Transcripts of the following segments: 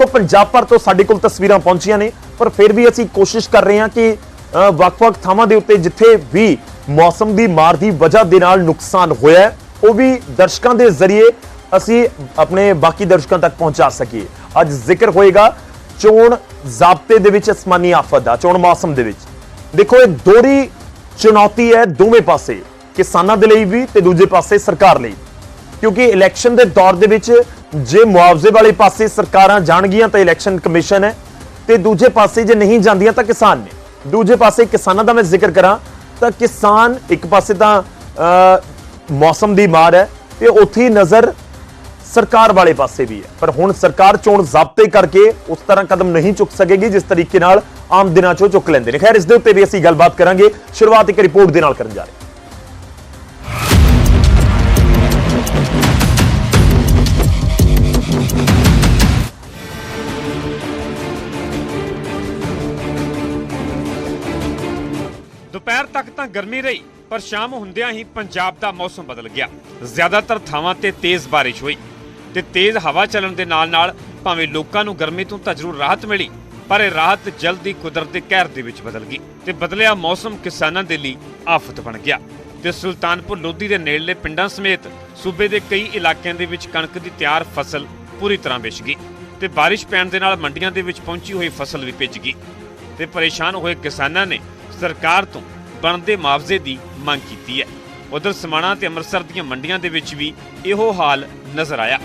ਉਹ ਪੰਜਾਬ ਭਰ ਤੋਂ ਸਾਡੇ ਕੋਲ ਤਸਵੀਰਾਂ ਪਹੁੰਚੀਆਂ ਨੇ, ਪਰ ਫਿਰ ਵੀ ਅਸੀਂ ਕੋਸ਼ਿਸ਼ ਕਰ ਰਹੇ ਹਾਂ ਕਿ ਵੱਖ-ਵੱਖ ਥਾਵਾਂ ਦੇ ਉੱਤੇ ਜਿੱਥੇ ਵੀ ਮੌਸਮ ਦੀ ਮਾਰ ਦੀ ਵਜ੍ਹਾ ਦੇ ਨਾਲ ਨੁਕਸਾਨ ਹੋਇਆ ਉਹ ਵੀ ਦਰਸ਼ਕਾਂ ਦੇ ਜ਼ਰੀਏ ਅਸੀਂ ਆਪਣੇ ਬਾਕੀ ਦਰਸ਼ਕਾਂ ਤੱਕ ਪਹੁੰਚਾ ਸਕੀਏ। ਅੱਜ ਜ਼ਿਕਰ ਹੋਏਗਾ ਚੋਣ ਜ਼ਾਬਤੇ ਦੇ ਵਿੱਚ ਅਸਮਾਨੀ ਆਫਤ ਦਾ, ਚੋਣ ਮੌਸਮ ਦੇ ਵਿੱਚ। ਦੇਖੋ, ਇਹ ਦੋਹਰੀ ਚੁਣੌਤੀ ਹੈ ਦੋਵੇਂ ਪਾਸੇ, ਕਿਸਾਨਾਂ ਦੇ ਲਈ ਵੀ ਤੇ ਦੂਜੇ ਪਾਸੇ ਸਰਕਾਰ ਲਈ। ਕਿਉਂਕਿ ਇਲੈਕਸ਼ਨ ਦੇ ਦੌਰ ਦੇ ਵਿੱਚ ਜੇ ਮੁਆਵਜ਼ੇ ਵਾਲੇ ਪਾਸੇ ਸਰਕਾਰਾਂ ਜਾਣਗੀਆਂ ਤਾਂ ਇਲੈਕਸ਼ਨ ਕਮਿਸ਼ਨ ਹੈ ਤੇ ਦੂਜੇ ਪਾਸੇ ਜੇ ਨਹੀਂ ਜਾਂਦੀਆਂ ਤਾਂ ਕਿਸਾਨ ਨੇ। ਦੂਜੇ ਪਾਸੇ ਕਿਸਾਨਾਂ ਦਾ ਮੈਂ ਜ਼ਿਕਰ ਕਰਾਂ ਤਾਂ ਕਿਸਾਨ ਇੱਕ ਪਾਸੇ ਤਾਂ ਮੌਸਮ ਦੀ ਮਾਰ ਹੈ ਤੇ ਉੱਥੇ ਨਜ਼ਰ ਸਰਕਾਰ ਵਾਲੇ ਪਾਸੇ ਵੀ ਹੈ। ਪਰ ਹੁਣ ਸਰਕਾਰ ਚੋਣ ਜ਼ਾਬਤੇ ਕਰਕੇ ਉਸ ਤਰ੍ਹਾਂ ਕਦਮ ਨਹੀਂ ਚੁੱਕ ਸਕੇਗੀ ਜਿਸ ਤਰੀਕੇ ਨਾਲ ਆਮ ਦਿਨਾਂ 'ਚੋਂ ਚੁੱਕ ਲੈਂਦੇ ਨੇ। ਖੈਰ, ਇਸ ਦੇ ਉੱਤੇ ਵੀ ਅਸੀਂ ਗੱਲਬਾਤ ਕਰਾਂਗੇ। ਸ਼ੁਰੂਆਤ ਇੱਕ ਰਿਪੋਰਟ ਦੇ ਨਾਲ ਕਰਨ ਜਾ ਰਹੇ ਹਾਂ। ਦੁਪਹਿਰ ਤੱਕ ਤਾਂ ਗਰਮੀ ਰਹੀ, ਪਰ ਸ਼ਾਮ ਹੁੰਦਿਆਂ ਹੀ ਪੰਜਾਬ ਦਾ ਮੌਸਮ ਬਦਲ ਗਿਆ। ਜ਼ਿਆਦਾਤਰ ਥਾਵਾਂ ਤੇ ਤੇਜ਼ ਬਾਰਿਸ਼ ਹੋਈ ਤੇ ਤੇਜ਼ ਹਵਾ ਚੱਲਣ ਦੇ ਨਾਲ-ਨਾਲ ਭਾਵੇਂ ਲੋਕਾਂ ਨੂੰ ਗਰਮੀ ਤੋਂ ਤਾਂ ਜ਼ਰੂਰ ਰਾਹਤ ਮਿਲੀ, ਪਰ ਇਹ ਰਾਹਤ ਜਲਦੀ ਕੁਦਰਤ ਦੇ ਕਹਿਰ ਦੇ ਵਿੱਚ ਬਦਲ ਗਈ ਤੇ ਬਦਲਿਆ ਮੌਸਮ ਕਿਸਾਨਾਂ ਦੇ ਲਈ ਆਫਤ ਬਣ ਗਿਆ ਤੇ ਸੁਲਤਾਨਪੁਰ ਲੋਧੀ ਦੇ ਨੇੜਲੇ ਪਿੰਡਾਂ ਸਮੇਤ ਸੂਬੇ ਦੇ ਕਈ ਇਲਾਕਿਆਂ ਦੇ ਵਿੱਚ ਕਣਕ ਦੀ ਤਿਆਰ ਫਸਲ ਪੂਰੀ ਤਰ੍ਹਾਂ ਵਿਛ ਗਈ ਤੇ ਬਾਰਿਸ਼ ਪੈਣ ਦੇ ਨਾਲ ਮੰਡੀਆਂ ਦੇ ਵਿੱਚ ਪਹੁੰਚੀ ਹੋਈ ਫਸਲ ਵੀ ਭਿੱਜ ਗਈ ਤੇ ਪਰੇਸ਼ਾਨ ਹੋਏ ਕਿਸਾਨਾਂ ਨੇ ਸਰਕਾਰ ਤੋਂ ਬਣਦੇ ਮੁਆਵਜ਼ੇ ਦੀ ਮੰਗ ਕੀਤੀ ਹੈ। ਉਧਰ ਸਮਾਣਾ ਤੇ ਅੰਮ੍ਰਿਤਸਰ ਦੀਆਂ ਮੰਡੀਆਂ ਦੇ ਵਿੱਚ ਵੀ ਇਹੋ ਹਾਲ ਨਜ਼ਰ ਆਇਆ।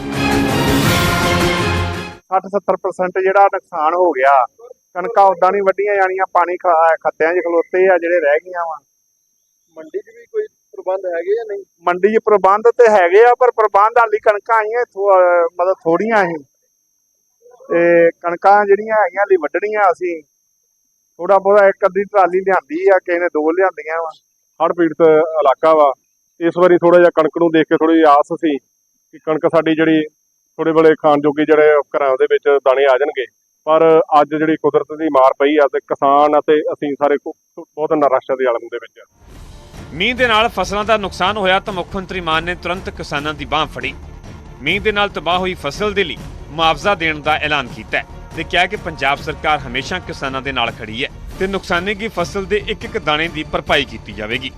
60-70% ਜਿਹੜਾ ਨੁਕਸਾਨ ਹੋ ਗਿਆ। ਕਣਕਾਂ ਉਦਾਂ ਨਹੀਂ ਵੱਢੀਆਂ ਜਾਣੀਆਂ ਪਾਣੀ ਖ- ਖੱਤਿਆਂ 'ਚ ਖਲੋਤੇ ਆ ਜਿਹੜੇ ਰਹਿ ਗਈਆਂ ਵਾ। ਮੰਡੀ 'ਚ ਵੀ ਕੋਈ ਪ੍ਰਬੰਧ ਹੈਗੇ ਜਾਂ ਨਹੀਂ? ਮੰਡੀ 'ਚ ਪ੍ਰਬੰਧ ਤੇ ਹੈਗੇ ਆ ਪਰ ਪ੍ਰਬੰਧ ਹਾਲੀ ਕਣਕਾਂ ਆਈਆਂ ਮਤਲਬ ਥੋੜੀਆਂ ਸੀ ਤੇ ਕਣਕਾਂ ਜਿਹੜੀਆਂ ਹੈਗੀਆਂ ਹਾਲੀ ਵੱਢਣੀਆਂ ਅਸੀਂ। ਥੋੜਾ ਬਹੁਤਾ ਇੱਕ ਅੱਧੀ ਟਰਾਲੀ ਲਿਆਂਦੀ ਆ, ਕਿਸੇ ਨੇ ਦੋ ਲਿਆਂਦੀਆਂ ਵਾ। ਹੜ੍ਹ ਪੀੜਤ ਇਲਾਕਾ ਵਾ। ਇਸ ਵਾਰੀ ਥੋੜਾ ਜਿਹਾ ਕਣਕ ਨੂੰ ਦੇਖ ਕੇ ਥੋੜੀ ਆਸ ਸੀ ਕਿ ਕਣਕ ਸਾਡੀ ਜਿਹੜੀ ਥੋੜੇ ਬਲੇ ਖਾਣ ਜੋਗੀ ਜਿਹੜੇ ਘਰਾਂ ਦੇ ਵਿੱਚ ਦਾਣੇ ਆ ਜਾਣਗੇ। ਪਰ ਅੱਜ ਜਿਹੜੀ ਕੁਦਰਤ ਦੀ ਮਾਰ ਪਈ ਆ ਤੇ ਕਿਸਾਨ ਅਤੇ ਅਸੀਂ ਸਾਰੇ ਬਹੁਤ ਨਿਰਾਸ਼ਾ ਦੀ ਆਲਮ ਦੇ ਵਿੱਚ ਆ। ਮੀਂਹ ਦੇ ਨਾਲ ਫਸਲਾਂ ਦਾ ਨੁਕਸਾਨ ਹੋਇਆ ਤਾਂ ਮੁੱਖ ਮੰਤਰੀ ਮਾਨ ਨੇ ਤੁਰੰਤ ਕਿਸਾਨਾਂ ਦੀ ਬਾਹ ਫੜੀ। ਮੀਂਹ ਦੇ ਨਾਲ ਤਬਾਹ ਹੋਈ ਫਸਲ ਦੇ ਲਈ ਮੁਆਵਜ਼ਾ ਦੇਣ ਦਾ ਐਲਾਨ ਕੀਤਾ ਹੈ। ਤੇ ਕਿਹਾ ਕਿ ਪੰਜਾਬ ਸਰਕਾਰ ਹਮੇਸ਼ਾ ਕਿਸਾਨਾਂ ਦੇ ਨਾਲ ਖੜੀ ਹੈ ਤੇ ਨੁਕਸਾਨੇ ਦੀ ਫਸਲ ਦੇ ਇੱਕ ਇੱਕ ਦਾਣੇ ਦੀ ਭਰਪਾਈ ਕੀਤੀ ਜਾਵੇਗੀ।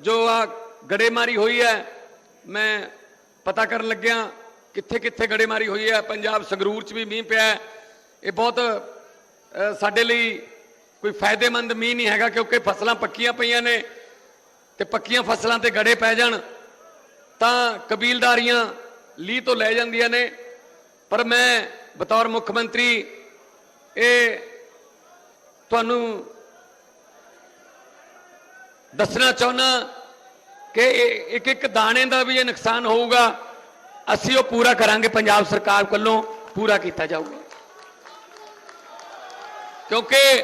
ਜੋ ਆ ਗੜੇਮਾਰੀ ਹੋਈ ਹੈ, ਮੈਂ ਪਤਾ ਕਰਨ ਲੱਗਿਆ ਕਿੱਥੇ ਕਿੱਥੇ ਗੜੇਮਾਰੀ ਹੋਈ ਹੈ। ਪੰਜਾਬ ਸੰਗਰੂਰ 'ਚ ਵੀ ਮੀਂਹ ਪਿਆ ਹੈ। ਇਹ ਬਹੁਤ ਸਾਡੇ ਲਈ ਕੋਈ ਫਾਇਦੇਮੰਦ ਮੀਂਹ ਨਹੀਂ ਹੈਗਾ ਕਿਉਂਕਿ ਫਸਲਾਂ ਪੱਕੀਆਂ ਪਈਆਂ ਨੇ ਤੇ ਪੱਕੀਆਂ ਫਸਲਾਂ ਤੇ ਗੜੇ ਪੈ ਜਾਣ ਤਾਂ ਕਬੀਲਦਾਰੀਆਂ ਲੀ ਤੋਂ ਲੈ ਜਾਂਦੀਆਂ ਨੇ। ਪਰ ਮੈਂ ਬਤੌਰ ਮੁੱਖ ਮੰਤਰੀ, ਇਹ ਤੁਹਾਨੂੰ ਦੱਸਣਾ ਚਾਹੁੰਦਾ ਕਿ ਇੱਕ ਇੱਕ ਦਾਣੇ ਦਾ ਵੀ ਇਹ ਨੁਕਸਾਨ ਹੋਊਗਾ। ਅਸੀਂ ਉਹ ਪੂਰਾ ਕਰਾਂਗੇ, ਪੰਜਾਬ ਸਰਕਾਰ ਵੱਲੋਂ ਪੂਰਾ ਕੀਤਾ ਜਾਊਗਾ। ਕਿਉਂਕਿ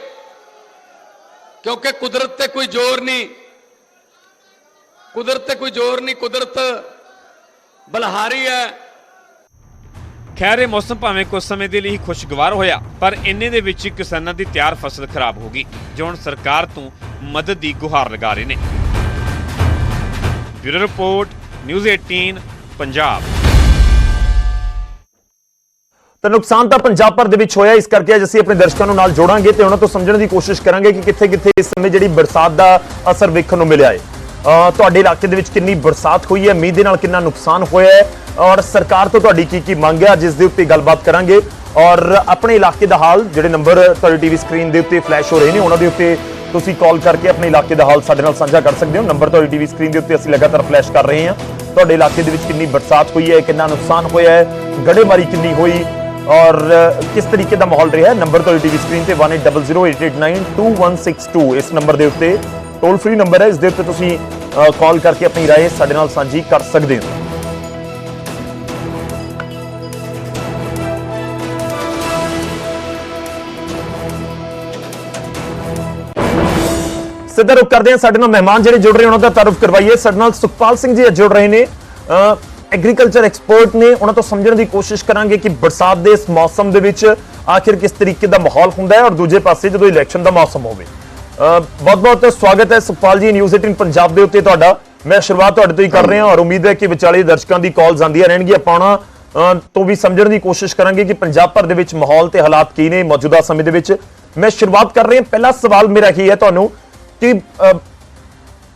ਕਿਉਂਕਿ ਕੁਦਰਤ ਤੇ ਕੋਈ ਜ਼ੋਰ ਨਹੀਂ, ਕੁਦਰਤ ਤੇ ਕੋਈ ਜ਼ੋਰ ਨਹੀਂ, ਕੁਦਰਤ ਬਲਹਾਰੀ ਹੈ। ਖੈਰ, ਇਹ ਮੌਸਮ ਭਾਵੇਂ ਕੁਝ ਸਮੇਂ ਦੇ ਲਈ ਖੁਸ਼ਗਵਾਰ ਹੋਇਆ, ਪਰ ਇੰਨੇ ਦੇ ਵਿੱਚ ਕਿਸਾਨਾਂ ਦੀ ਤਿਆਰ ਫਸਲ ਖਰਾਬ ਹੋ ਗਈ, ਜੋ ਹੁਣ ਸਰਕਾਰ ਤੋਂ ਮਦਦ ਦੀ ਗੁਹਾਰ ਲਗਾ ਰਹੇ ਨੇ। Bureau report, news 18 Punjab. ਤਾਂ ਨੁਕਸਾਨ ਤਾਂ ਪੰਜਾਬ ਭਰ ਦੇ ਵਿੱਚ ਹੋਇਆ, ਇਸ ਕਰਕੇ ਅੱਜ ਅਸੀਂ ਆਪਣੇ ਦਰਸ਼ਕਾਂ ਨੂੰ ਨਾਲ ਜੋੜਾਂਗੇ ਤੇ ਉਹਨਾਂ ਤੋਂ ਸਮਝਣ ਦੀ ਕੋਸ਼ਿਸ਼ ਕਰਾਂਗੇ ਕਿ ਕਿੱਥੇ-ਕਿੱਥੇ ਇਸ ਸਮੇਂ ਜਿਹੜੀ ਬਰਸਾਤ ਦਾ ਅਸਰ ਵੇਖਣ ਨੂੰ ਮਿਲਿਆ ਹੈ। ਤੁਹਾਡੇ ਇਲਾਕੇ ਦੇ ਵਿੱਚ ਕਿੰਨੀ ਬਰਸਾਤ ਹੋਈ ਹੈ? ਮੀਂਹ ਦੇ ਨਾਲ ਕਿੰਨਾ ਨੁਕਸਾਨ ਹੋਇਆ ਹੈ? ਔਰ ਸਰਕਾਰ ਤੋਂ ਤੁਹਾਡੀ ਕੀ ਕੀ ਮੰਗ ਹੈ? ਜਿਸ ਦੇ ਉੱਤੇ ਗੱਲਬਾਤ ਕਰਾਂਗੇ। ਔਰ ਆਪਣੇ ਇਲਾਕੇ ਦਾ ਹਾਲ, ਜਿਹੜੇ ਨੰਬਰ ਤੁਹਾਡੀ ਟੀਵੀ ਸਕਰੀਨ ਦੇ ਉੱਤੇ ਫਲੈਸ਼ ਹੋ ਰਹੇ ਨੇ, ਉਹਨਾਂ ਦੇ ਉੱਤੇ ਤੁਸੀਂ ਕਾਲ ਕਰਕੇ ਆਪਣੇ ਇਲਾਕੇ ਦਾ ਹਾਲ ਸਾਡੇ ਨਾਲ ਸਾਂਝਾ ਕਰ ਸਕਦੇ ਹੋ। ਨੰਬਰ ਤੁਹਾਡੀ ਟੀਵੀ ਸਕਰੀਨ ਦੇ ਉੱਤੇ ਅਸੀਂ ਲਗਾਤਾਰ ਫਲੈਸ਼ ਕਰ ਰਹੇ ਹਾਂ। ਤੁਹਾਡੇ ਇਲਾਕੇ ਦੇ ਵਿੱਚ ਕਿੰਨੀ ਬਰਸਾਤ ਹੋਈ ਹੈ, ਕਿੰਨਾ ਨੁਕਸਾਨ ਹੋਇਆ ਹੈ ਗੜੇਮਾਰੀ ਕਿੰਨੀ ਹੋਈ, ਔਰ ਕਿਸ ਤਰੀਕੇ ਦਾ ਮਾਹੌਲ ਰਿਹਾ ਹੈ? ਨੰਬਰ ਤੁਹਾਡੀ ਟੀਵੀ ਸਕਰੀਨ ਤੇ 180088926162 ਇਸ ਨੰਬਰ ਦੇ ਉੱਤੇ ਟੋਲ ਫ੍ਰੀ ਨੰਬਰ ਹੈ। ਇਸ ਦੇ ਉੱਤੇ ਤੁਸੀਂ ਕਾਲ ਕਰਕੇ ਆਪਣੀ رائے ਸਾਡੇ ਨਾਲ ਸਾਂਝੀ ਕਰ ਸਕਦੇ ਹੋ ਸਿੱਧਾ ਰੁਕ ਕਰਦੇ ਹਾਂ ਸਾਡੇ ਨਾਲ ਮਹਿਮਾਨ ਜਿਹੜੇ ਜੁੜ ਰਹੇ ਉਹਨਾਂ ਦਾ ਤਾਰਫ ਕਰਵਾਈਏ ਸਾਡੇ ਨਾਲ ਸੁਖਪਾਲ ਸਿੰਘ ਜੀ ਅੱਜ ਜੁੜ ਰਹੇ ਨੇ ਐਗਰੀਕਲਚਰ ਐਕਸਪਰਟ ਨੇ ਉਹਨਾਂ ਤੋਂ ਸਮਝਣ ਦੀ ਕੋਸ਼ਿਸ਼ ਕਰਾਂਗੇ ਕਿ ਬਰਸਾਤ ਦੇ ਇਸ ਮੌਸਮ ਦੇ ਵਿੱਚ ਆਖਿਰ ਕਿਸ ਤਰੀਕੇ ਦਾ ਮਾਹੌਲ ਹੁੰਦਾ ਹੈ ਔਰ ਦੂਜੇ ਪਾਸੇ ਜਦੋਂ ਇਲੈਕਸ਼ਨ ਦਾ ਮੌਸਮ ਹੋਵੇ ਬਹੁਤ ਬਹੁਤ ਸਵਾਗਤ ਹੈ ਸੁਖਪਾਲ ਜੀ ਨਿਊਜ਼ 18 ਪੰਜਾਬ ਦੇ ਉੱਤੇ ਤੁਹਾਡਾ। ਮੈਂ ਸ਼ੁਰੂਆਤ ਤੁਹਾਡੇ ਤੋਂ ਹੀ ਕਰ ਰਿਹਾ ਹਾਂ ਔਰ ਉਮੀਦ ਹੈ ਕਿ ਵਿਚਾਲੇ ਦਰਸ਼ਕਾਂ ਦੀ ਕਾਲਸ ਆਉਂਦੀਆਂ ਰਹਿਣਗੀਆਂ। ਆਪਾਂ ਅ, ਤੋਂ ਵੀ ਸਮਝਣ ਦੀ ਕੋਸ਼ਿਸ਼ ਕਰਾਂਗੇ ਕਿ ਪੰਜਾਬ ਭਰ ਦੇ ਵਿੱਚ ਮਾਹੌਲ ਤੇ ਹਾਲਾਤ ਕੀ ਨੇ ਮੌਜੂਦਾ ਸਮੇਂ ਦੇ ਵਿੱਚ। ਮੈਂ ਸ਼ੁਰੂਆਤ ਕਰ ਰਿਹਾ ਪਹਿਲਾ ਸਵਾਲ ਮੇਰਾ ਕੀ ਹੈ ਤੁਹਾਨੂੰ ਕਿ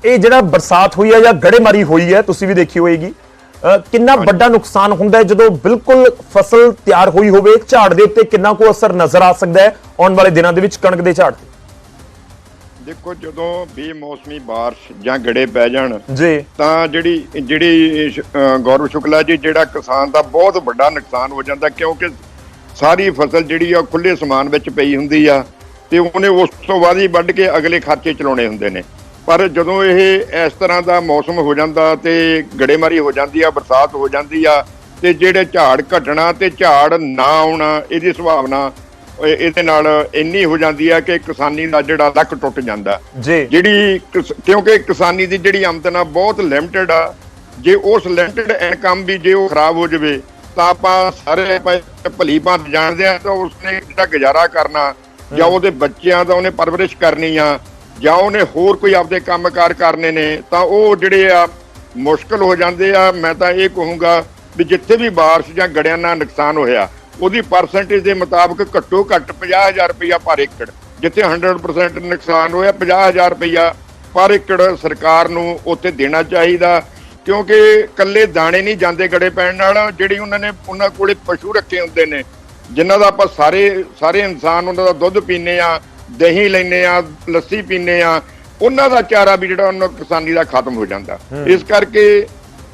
ਇਹ ਜਿਹੜਾ ਬਰਸਾਤ ਹੋਈ ਹੈ ਜਾਂ ਗੜੇਮਾਰੀ ਹੋਈ ਹੈ ਤੁਸੀਂ ਵੀ ਦੇਖੀ ਹੋਏਗੀ। ਕਿੰਨਾ ਵੱਡਾ ਨੁਕਸਾਨ ਹੁੰਦਾ ਹੈ ਜਦੋਂ ਬਿਲਕੁਲ ਫਸਲ ਤਿਆਰ ਹੋਈ ਹੋਵੇ ਝਾੜ ਦੇ ਉੱਤੇ ਕਿੰਨਾ ਕੋ ਅਸਰ ਨਜ਼ਰ ਆ ਸਕਦਾ ਹੈ ਆਉਣ ਵਾਲੇ ਦਿਨਾਂ ਦੇ ਵਿੱਚ ਕਣਕ ਦੇ ਝਾੜ ਤੇ? ਦੇਖੋ ਜਦੋਂ ਬੇਮੌਸਮੀ ਬਾਰਿਸ਼ ਜਾਂ ਗੜੇ ਪੈ ਜਾਣ ਜੀ। ਤਾਂ ਜਿਹੜੀ ਜਿਹੜੀ ਗੌਰਵ ਸ਼ੁਕਲਾ ਜੀ ਜਿਹੜਾ ਕਿਸਾਨ ਦਾ ਬਹੁਤ ਵੱਡਾ ਨੁਕਸਾਨ ਹੋ ਜਾਂਦਾ ਕਿਉਂਕਿ ਸਾਰੀ ਫਸਲ ਜਿਹੜੀ ਆ ਖੁੱਲੇ ਸਮਾਨ ਵਿੱਚ ਪਈ ਹੁੰਦੀ ਆ ਤੇ ਉਹਨੇ ਉਸ ਤੋਂ ਬਾਅਦ ਹੀ ਵੱਢ ਕੇ ਅਗਲੇ ਖਰਚੇ ਚਲਾਉਣੇ ਹੁੰਦੇ ਨੇ। ਪਰ ਜਦੋਂ ਇਹ ਇਸ ਤਰ੍ਹਾਂ ਦਾ ਮੌਸਮ ਹੋ ਜਾਂਦਾ ਤੇ ਗੜੇਮਾਰੀ ਹੋ ਜਾਂਦੀ ਆ ਬਰਸਾਤ ਹੋ ਜਾਂਦੀ ਆ ਤੇ ਜਿਹੜੇ ਝਾੜ ਘਟਣਾ ਤੇ ਝਾੜ ਨਾ ਆਉਣਾ ਇਹਦੀ ਸੰਭਾਵਨਾ ਇਹਦੇ ਨਾਲ ਇੰਨੀ ਹੋ ਜਾਂਦੀ ਆ ਕਿ ਕਿਸਾਨੀ ਦਾ ਜਿਹੜਾ ਲੱਕ ਟੁੱਟ ਜਾਂਦਾ। ਜੀ। ਜਿਹੜੀ ਕਿਉਂਕਿ ਕਿਸਾਨੀ ਦੀ ਜਿਹੜੀ ਆਮਦਨ ਆ ਬਹੁਤ ਲਿਮਟਿਡ ਆ। ਜੇ ਉਸ ਲਿਮਟਿਡ ਇਨਕਮ ਵੀ ਜੇ ਉਹ ਖਰਾਬ ਹੋ ਜਾਵੇ ਤਾਂ ਆਪਾਂ ਸਾਰੇ ਭਲੀ ਭਾਂਤ ਜਾਣਦੇ ਆ ਤਾਂ ਉਸਨੇ ਜਿਹੜਾ ਗੁਜ਼ਾਰਾ ਕਰਨਾ। ਜਾਂ ਉਹਦੇ ਬੱਚਿਆਂ ਦਾ ਉਹਨੇ ਪਰਵਰਿਸ਼ ਕਰਨੀ ਆ ਜਾਂ ਉਹਨੇ ਹੋਰ ਕੋਈ ਆਪਦੇ ਕੰਮਕਾਰ ਕਰਨੇ ਨੇ ਤਾਂ ਉਹ ਜਿਹੜੇ ਆ ਮੁਸ਼ਕਲ ਹੋ ਜਾਂਦੇ ਆ। ਮੈਂ ਤਾਂ ਇਹ ਕਹੂੰਗਾ ਵੀ ਜਿੱਥੇ ਵੀ ਬਾਰਿਸ਼ ਜਾਂ ਗੜਿਆਂ ਨਾਲ ਨੁਕਸਾਨ ਹੋਇਆ ਉਹਦੀ ਪਰਸੈਂਟੇਜ ਦੇ ਮੁਤਾਬਕ ਘੱਟੋ ਘੱਟ 50000 ਰੁਪਇਆ ਪਰ ਏਕੜ ਜਿੱਥੇ 100% ਨੁਕਸਾਨ ਹੋਇਆ 50000 ਰੁਪਇਆ ਪਰ ਏਕੜ ਸਰਕਾਰ ਨੂੰ ਉੱਥੇ ਦੇਣਾ ਚਾਹੀਦਾ ਕਿਉਂਕਿ ਕੱਲੇ ਦਾਣੇ ਨਹੀਂ ਜਾਂਦੇ ਗੜੇ ਪੈਣ ਨਾਲ ਜਿਹੜੀ ਉਹਨਾਂ ਨੇ ਉਹਨਾਂ ਕੋਲੇ ਪਸ਼ੂ ਰੱਖੇ ਹੁੰਦੇ ਨੇ ਜਿਨ੍ਹਾਂ ਦਾ ਆਪਾਂ ਸਾਰੇ ਸਾਰੇ ਇਨਸਾਨ ਉਹਨਾਂ ਦਾ ਦੁੱਧ ਪੀਂਦੇ ਆ ਦਹੀਂ ਲੈਂਦੇ ਆ ਲੱਸੀ ਪੀਂਦੇ ਆ ਉਹਨਾਂ ਦਾ ਚਾਰਾ ਵੀ ਜਿਹੜਾ ਉਹਨਾਂ ਕਿਸਾਨੀ ਦਾ ਖਤਮ ਹੋ ਜਾਂਦਾ। ਇਸ ਕਰਕੇ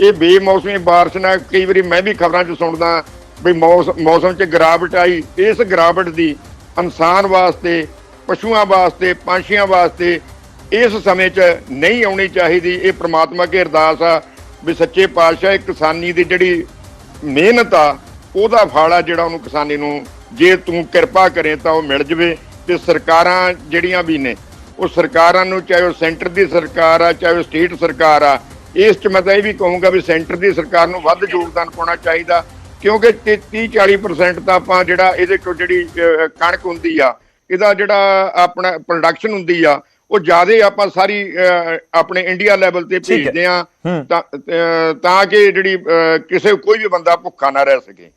ਇਹ ਬੇਮੌਸਮੀ ਬਾਰਿਸ਼ ਨਾਲ ਕਈ ਵਾਰੀ ਮੈਂ ਵੀ ਖਬਰਾਂ 'ਚ ਸੁਣਦਾ ਵੀ ਮੌਸ- ਮੌਸਮ 'ਚ ਗਿਰਾਵਟ ਆਈ। ਇਸ ਗਿਰਾਵਟ ਦੀ ਇਨਸਾਨ ਵਾਸਤੇ, ਪਸ਼ੂਆਂ ਵਾਸਤੇ, ਪੰਛੀਆਂ ਵਾਸਤੇ ਇਸ ਸਮੇਂ 'ਚ ਨਹੀਂ ਆਉਣੀ ਚਾਹੀਦੀ। ਇਹ ਪ੍ਰਮਾਤਮਾ ਅੱਗੇ ਅਰਦਾਸ ਆ ਵੀ ਸੱਚੇ ਪਾਤਸ਼ਾਹ ਇਹ ਕਿਸਾਨੀ ਦੀ ਜਿਹੜੀ ਮਿਹਨਤ ਆ, ਉਹਦਾ ਫਲ ਆ ਜਿਹੜਾ ਉਹਨੂੰ ਕਿਸਾਨੀ ਨੂੰ, ਜੇ ਤੂੰ ਕਿਰਪਾ ਕਰੇ ਤਾਂ ਉਹ ਮਿਲ ਜਵੇ। ਤੇ ਸਰਕਾਰਾਂ ਜਿਹੜੀਆਂ ਵੀ ਨੇ, ਉਹ ਸਰਕਾਰਾਂ ਨੂੰ, ਚਾਹੇ ਉਹ ਸੈਂਟਰ ਦੀ ਸਰਕਾਰ ਆ, ਚਾਹੇ ਉਹ ਸਟੇਟ ਸਰਕਾਰ ਆ, ਇਸ 'ਚ ਮੈਂ ਤਾਂ ਇਹ ਵੀ ਕਹੂੰਗਾ ਵੀ ਸੈਂਟਰ ਦੀ ਸਰਕਾਰ ਨੂੰ ਵੱਧ ਯੋਗਦਾਨ ਪਾਉਣਾ ਚਾਹੀਦਾ। ਕਿਉਂਕਿ 30 40% ਤਾਂ ਆਪਾਂ ਜਿਹੜਾ ਇਹਦੇ ਤੋਂ ਜਿਹੜੀ ਕਣਕ ਹੁੰਦੀ ਆ ਇਹਦਾ ਜਿਹੜਾ ਆਪਣਾ ਪ੍ਰੋਡਕਸ਼ਨ ਹੁੰਦੀ ਆ ਉਹ ਜਿਆਦੇ ਆਪਾਂ ਸਾਰੀ ਆਪਣੇ ਇੰਡੀਆ ਲੈਵਲ ਤੇ। ਭੇਜਦੇ ਆ। ਤਾਂ ਕਿ ਜਿਹੜੀ ਕਿਸੇ ਕੋਈ ਵੀ ਬੰਦਾ ਭੁੱਖਾ ਨਾ ਰਹਿ ਸਕੇ।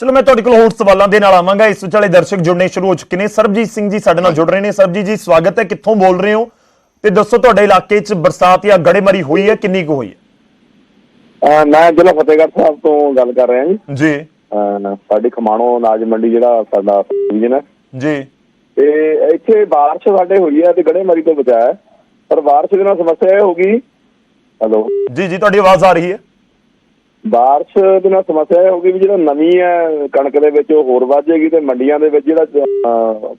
ਚਲੋ ਮੈਂ ਤੁਹਾਡੇ ਕੋਲ ਹੋਰ ਸਵਾਲਾਂ ਦੇ ਨਾਲ ਆਵਾਂਗਾ। ਇਸ ਵਿਚਾਲੇ ਦਰਸ਼ਕ ਜੁੜਨੇ ਸ਼ੁਰੂ ਹੋ ਚੁੱਕੇ ਨੇ। ਸਰਬਜੀਤ ਸਿੰਘ ਜੀ ਸਾਡੇ ਨਾਲ ਜੁੜ ਰਹੇ ਨੇ। ਸਰਬਜੀਤ ਜੀ ਸਵਾਗਤ ਹੈ। ਕਿੱਥੋਂ ਬੋਲ ਰਹੇ ਹੋ? ਤੇ ਦੱਸੋ ਤੁਹਾਡੇ ਇਲਾਕੇ 'ਚ ਬਰਸਾਤ ਜਾਂ ਗੜੇਮਾਰੀ ਹੋਈ ਹੈ? ਕਿੰਨੀ ਕੁ ਹੋਈ ਹੈ? ਮੈਂ ਜ਼ਿਲ੍ਹਾ ਫਤਿਹਗੜ੍ਹ ਸਾਹਿਬ ਤੋਂ ਗੱਲ ਕਰ ਰਿਹਾ ਜੀ। ਜੀ। ਸਾਡੀ ਖਮਾਣੋ ਅਨਾਜ ਮੰਡੀ ਜਿਹੜਾ ਸਾਡਾ ਡਿਵੀਜ਼ਨ ਹੈ। ਜੀ। ਤੇ ਇੱਥੇ ਬਾਰਿਸ਼ ਸਾਡੇ ਹੋਈ ਹੈ ਤੇ ਗੜੇਮਾਰੀ ਤੋਂ ਬਚਾਇਆ। ਪਰ ਬਾਰਿਸ਼ ਦੇ ਨਾਲ ਸਮੱਸਿਆ ਇਹ ਹੋ ਗਈ। ਹੈਲੋ। ਜੀ ਜੀ ਤੁਹਾਡੀ ਆਵਾਜ਼ ਆ ਰਹੀ ਹੈ। ਬਾਰਿਸ਼ ਦੇ ਨਾਲ ਸਮੱਸਿਆ ਇਹ ਹੋ ਗਈ ਵੀ ਜਿਹੜਾ ਨਵੀਂ ਹੈ ਕਣਕ ਦੇ ਵਿੱਚ ਉਹ ਹੋਰ ਵੱਧ ਜਾਏਗੀ ਤੇ ਮੰਡੀਆਂ ਦੇ ਵਿੱਚ ਜਿਹੜਾ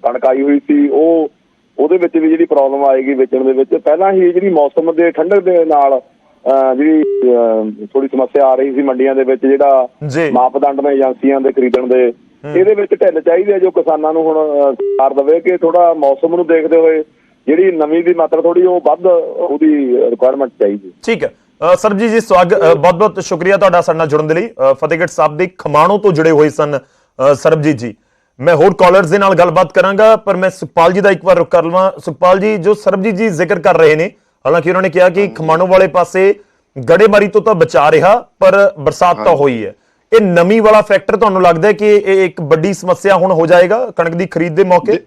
ਕਣਕ ਆਈ ਹੋਈ ਸੀ ਉਹ ਉਹਦੇ ਵਿੱਚ ਵੀ ਜਿਹੜੀ ਪ੍ਰੋਬਲਮ ਆਏਗੀ ਵੇਚਣ ਦੇ ਵਿੱਚ। ਪਹਿਲਾਂ ਹੀ ਜਿਹੜੀ ਮੌਸਮ ਦੇ ਠੰਡਕ ਦੇ ਨਾਲ ਜਿਹੜੀ ਥੋੜੀ ਸਮੱਸਿਆ ਆ ਰਹੀ ਸੀ ਮੰਡੀਆਂ ਦੇ ਵਿੱਚ ਜਿਹੜਾ ਮਾਪਦੰਡ ਨੇ ਏਜੰਸੀਆਂ ਦੇ ਖਰੀਦਣ ਦੇ ਇਹਦੇ ਵਿੱਚ ਢਿੱਲ ਚਾਹੀਦੀ ਹੈ ਜੋ ਕਿਸਾਨਾਂ ਨੂੰ ਹੁਣ ਸਰਕਾਰ ਦੇਵੇ ਕਿ ਥੋੜਾ ਮੌਸਮ ਨੂੰ ਦੇਖਦੇ ਹੋਏ ਜਿਹੜੀ ਨਵੀਂ ਦੀ ਮਾਤਰਾ ਥੋੜੀ ਉਹ ਵੱਧ ਉਹਦੀ ਰਿਕੁਆਇਰਮੈਂਟ ਚਾਹੀਦੀ ਠੀਕ ਹੈ। ਸਰਬਜੀਤ ਜੀ ਸਵਾਗਤ ਬਹੁਤ ਬਹੁਤ ਸ਼ੁਕਰੀਆ ਤੁਹਾਡਾ ਸਾਡੇ ਨਾਲ ਜੁੜਨ ਦੇ ਲਈ। ਫਤਿਹਗੜ੍ਹ ਸਾਹਿਬ ਦੇ ਖਮਾਣੋ ਤੋਂ ਜੁੜੇ ਹੋਏ ਸਨ ਸਰਬਜੀਤ ਜੀ। ਮੈਂ ਹੋਰ ਕਾਲਰਸ ਦੇ ਨਾਲ ਗੱਲਬਾਤ ਕਰਾਂਗਾ ਪਰ ਮੈਂ ਸੁਖਪਾਲ ਜੀ ਦਾ ਇੱਕ ਵਾਰ ਰੁਕ ਕਰ ਲਵਾਂ। ਸੁਖਪਾਲ ਜੀ ਜੋ ਸਰਬਜੀਤ ਜੀ ਜ਼ਿਕਰ ਕਰ ਰਹੇ ਨੇ ਹਾਲਾਂਕਿ ਉਹਨਾਂ ਨੇ ਕਿਹਾ ਕਿ ਖਮਾਣੋ ਵਾਲੇ ਪਾਸੇ ਗੜੇਮਾਰੀ ਤੋਂ ਤਾਂ ਬਚਾ ਰਿਹਾ ਪਰ ਬਰਸਾਤ ਤਾਂ ਹੋਈ ਹੈ ਇਹ ਨਮੀ ਵਾਲਾ ਫੈਕਟਰ ਤੁਹਾਨੂੰ ਲੱਗਦਾ ਹੈ ਕਿ ਇਹ ਇੱਕ ਵੱਡੀ ਸਮੱਸਿਆ ਹੁਣ ਹੋ ਜਾਏਗਾ ਕਣਕ ਦੀ ਖਰੀਦ ਦੇ ਮੌਕੇ